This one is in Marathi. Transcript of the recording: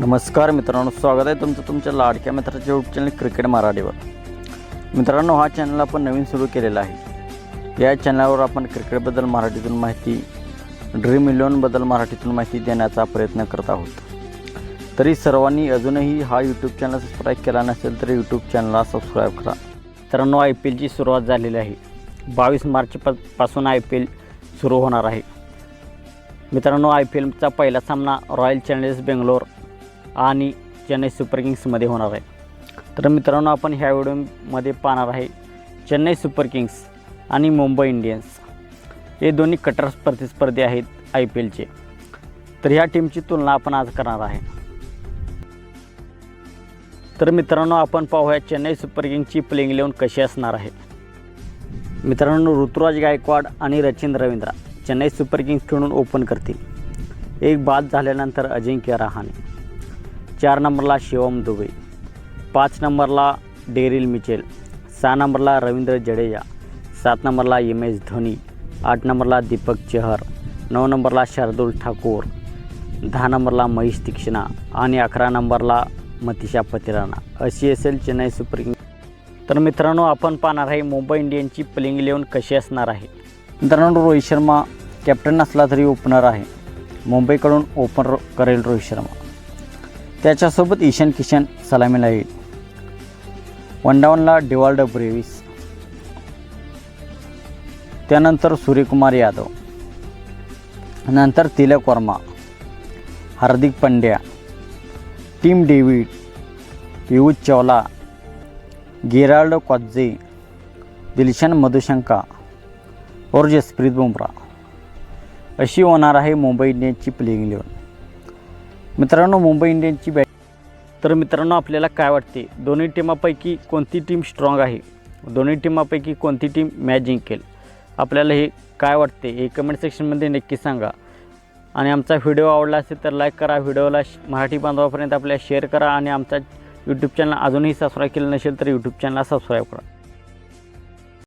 नमस्कार मित्रांनो स्वागत आहे तुमचं तुमच्या लाडक्या मित्राच्या यूट्यूब चॅनल क्रिकेट मराठीवर. मित्रांनो हा चॅनल आपण नवीन सुरू केलेला आहे. या चॅनलवर आपण क्रिकेटबद्दल मराठीतून माहिती ड्रीम इलेवनबद्दल मराठीतून माहिती देण्याचा प्रयत्न करत आहोत. तरी सर्वांनी अजूनही हा यूट्यूब चॅनल सबस्क्राईब केला नसेल तर यूट्यूब चॅनलला सबस्क्राईब करा. मित्रांनो आय पी एलची सुरुवात झालेली आहे. बावीस मार्च पासून आय पी एल सुरू होणार आहे. मित्रांनो आय पी एलचा पहिला सामना रॉयल चॅलेंजर्स बेंगलोर आणि चेन्नई सुपर किंग्समध्ये होणार आहे. तर मित्रांनो आपण ह्या व्हिडिओमध्ये पाहणार आहे चेन्नई सुपर किंग्स आणि मुंबई इंडियन्स. हे दोन्ही कटर प्रतिस्पर्धी आहेत आय पी एलचे. तर ह्या टीमची तुलना आपण आज करणार आहे. तर मित्रांनो आपण पाहूया चेन्नई सुपर किंग्सची प्लेइंग इलेवन कशी असणार आहे. मित्रांनो ऋतुराज गायकवाड आणि रचिन रवींद्र चेन्नई सुपर किंग्सकडून ओपन करतील. एक बाद झाल्यानंतर अजिंक्य रहाणे. चार नंबरला शिवम दुबे पाच नंबरला डेरिल मिचेल सहा नंबरला रवींद्र जडेजा सात नंबरला एम एस धोनी आठ नंबरला दीपक चहर नऊ नंबरला शार्दुल ठाकूर दहा नंबरला महेश तीक्ष्णा आणि अकरा नंबरला मतिशा पतिराणा. अशी असेल चेन्नई सुपर किंग. तर मित्रांनो आपण पाहणार आहे मुंबई इंडियन्सची प्लेइंग इलेवन कशी असणार आहे. मित्रांनो रोहित शर्मा कॅप्टन असला तरी ओपनर आहे. मुंबईकडून ओपनर करेल रोहित शर्मा. त्याच्यासोबत ईशान किशन सलामीला येईल वनडाऊनला डिवाल्ड ब्रेविस. त्यानंतर सूर्यकुमार यादव. नंतर Tilak Varma Hardik Pandya Tim David Piyush Chawla Gerald Coetzee Dilshan Madushanka और जसप्रीत बुमरा अशी होणार आहे मुंबई इंडियन्सची प्लेइंग इलेवन मित्रांनो मुंबई इंडियन्सची बॅट तर मित्रांनो आपल्याला काय वाटते? दोन्ही टीमापैकी कोणती टीम स्ट्रॉंग आहे? दोन्ही टीमापैकी कोणती टीम मॅच जिंकेल? आपल्याला हे काय वाटते? हे कमेंट सेक्शनमध्ये नक्की सांगा. आणि आमचा व्हिडिओ आवडला असेल तर लाईक करा. व्हिडिओला श- मराठी बांधवापर्यंत आपल्याला शेअर करा. आणि आमचा यूट्यूब चॅनल अजूनही सबस्क्राईब केलं नसेल तर यूट्यूब चॅनलला सबस्क्राईब करा.